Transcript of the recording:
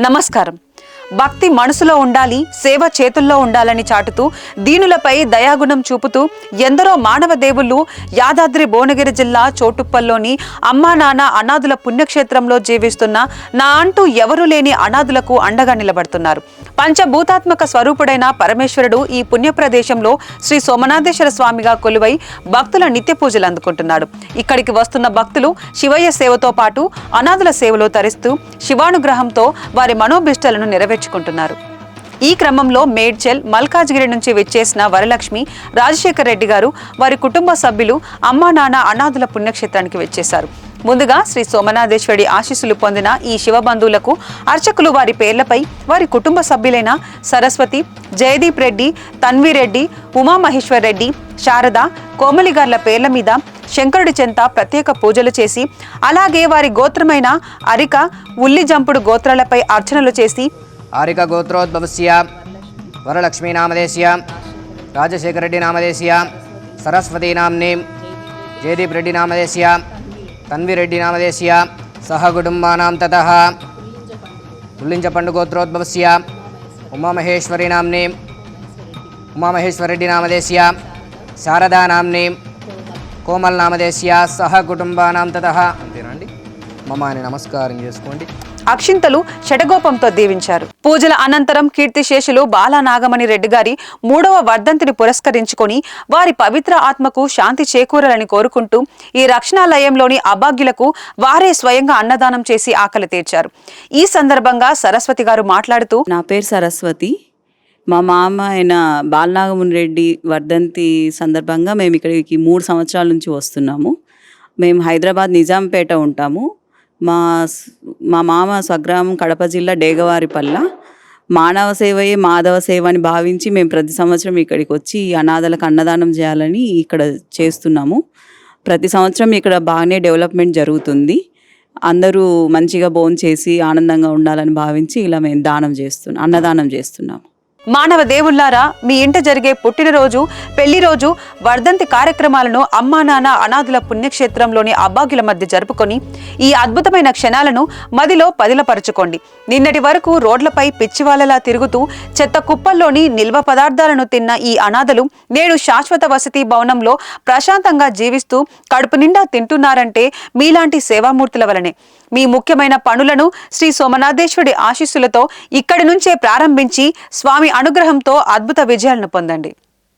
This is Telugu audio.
నమస్కారం. భక్తి మనసులో ఉండాలి సేవ చేతుల్లో ఉండాలని చాటుతూ దీనులపై దయాగుణం చూపుతూ ఎందరో మానవ దేవుళ్ళు యాదాద్రి భువనగిరి జిల్లా చోటుప్పల్లోని అమ్మా నాన్న అనాథుల పుణ్యక్షేత్రంలో జీవిస్తున్న నా అంటూ ఎవరూ లేని అనాథులకు అండగా నిలబడుతున్నారు. పంచభూతాత్మక స్వరూపుడైన పరమేశ్వరుడు ఈ పుణ్య ప్రదేశంలో శ్రీ సోమనాథేశ్వర స్వామిగా కొలువై భక్తుల నిత్య పూజలు అందుకుంటున్నాడు. ఇక్కడికి వస్తున్న భక్తులు శివయ్య సేవతో పాటు అనాథుల సేవలో తరిస్తూ శివానుగ్రహంతో వారి మనోభిష్టలను నెరవేర్చుకుంటున్నారు. ఈ క్రమంలో మేడ్చల్ మల్కాజ్గిరి నుంచి విచ్చేసిన వరలక్ష్మి రాజశేఖర్ రెడ్డి గారు వారి కుటుంబ సభ్యులు అమ్మా నాన్న అనాథుల పుణ్యక్షేత్రానికి వచ్చేశారు. ముందుగా శ్రీ సోమనాథేశ్వరి ఆశీస్సులు పొందిన ఈ శివబంధువులకు అర్చకులు వారి పేర్లపై వారి కుటుంబ సభ్యులైన సరస్వతి జయదీప్ రెడ్డి తన్వీరెడ్డి ఉమామహేశ్వర్ రెడ్డి శారద కోమలిగార్ల పేర్ల మీద శంకరుడి చెంత ప్రత్యేక పూజలు చేసి అలాగే వారి గోత్రమైన అరిక ఉల్లిజంపుడు గోత్రాలపై అర్చనలు చేసి ఆరిక గోత్రోద్భవస్య వరలక్ష్మీనామదేశ్య రాజశేఖరరెడ్డి నామదేశ్య సరస్వతి నామ్ని జయదీప్ రెడ్డి నామదేశ్య తన్విరెడ్డి నామదేశ్య సహ కుటుంబానాం తత పుల్లించపండు గోత్రోద్భవస్య ఉమామహేశ్వరి నామ్ని ఉమామహేశ్వరరెడ్డి నామదేశ్య శారదా నామ్ని కోమల్ నామదేశ్య సహ కుటుంబానాం తత. అంతేనండి? మమ అని నమస్కారం చేసుకోండి. అక్షింతలు షటగోపంతో దీవించారు. పూజల అనంతరం కీర్తిశేషులు బాలా నాగమణి రెడ్డి గారి మూడవ వర్ధంతిని పురస్కరించుకొని వారి పవిత్ర ఆత్మకు శాంతి చేకూరాలని కోరుకుంటూ ఈ రక్షణాలయంలోని అభాగ్యులకు వారే స్వయంగా అన్నదానం చేసి ఆకలి తీర్చారు. ఈ సందర్భంగా సరస్వతి గారు మాట్లాడుతూ నా పేరు సరస్వతి. మా మామ ఆయన బాలనాగముని రెడ్డి వర్ధంతి సందర్భంగా మేము ఇక్కడికి మూడు సంవత్సరాల నుంచి వస్తున్నాము. మేము హైదరాబాద్ నిజాంపేట ఉంటాము. మా మా మామ స్వగ్రామం కడప జిల్లా డేగవారిపల్ల. మానవ సేవయే మాధవ సేవ అని భావించి మేము ప్రతి సంవత్సరం ఇక్కడికి వచ్చి అనాథలకు అన్నదానం చేయాలని ఇక్కడ చేస్తున్నాము. ప్రతి సంవత్సరం ఇక్కడ బాగానే డెవలప్మెంట్ జరుగుతుంది. అందరూ మంచిగా భోంచేసి చేసి ఆనందంగా ఉండాలని భావించి ఇలా మేము దానం చేస్తున్నాం అన్నదానం చేస్తున్నాము. మానవ దేవుళ్ళారా మీ ఇంట జరిగే పుట్టినరోజు పెళ్ళి రోజు వర్ధంతి కార్యక్రమాలను అమ్మా నాన్న అనాథుల పుణ్యక్షేత్రంలోని అబ్బాగుల మధ్య జరుపుకొని ఈ అద్భుతమైన క్షణాలను మదిలో పదిలపరుచుకోండి. నిన్నటి వరకు రోడ్లపై పిచ్చివాళ్ళలా తిరుగుతూ చెత్త కుప్పల్లోని నిల్వ పదార్థాలను తిన్న ఈ అనాథలు నేడు శాశ్వత వసతి భవనంలో ప్రశాంతంగా జీవిస్తూ కడుపు నిండా తింటున్నారంటే మీలాంటి సేవామూర్తుల వలనే. మీ ముఖ్యమైన పనులను శ్రీ సోమనాథేశ్వరుడి ఆశీస్సులతో ఇక్కడి నుంచే ప్రారంభించి స్వామి అనుగ్రహంతో అద్భుత విజయాలను పొందండి.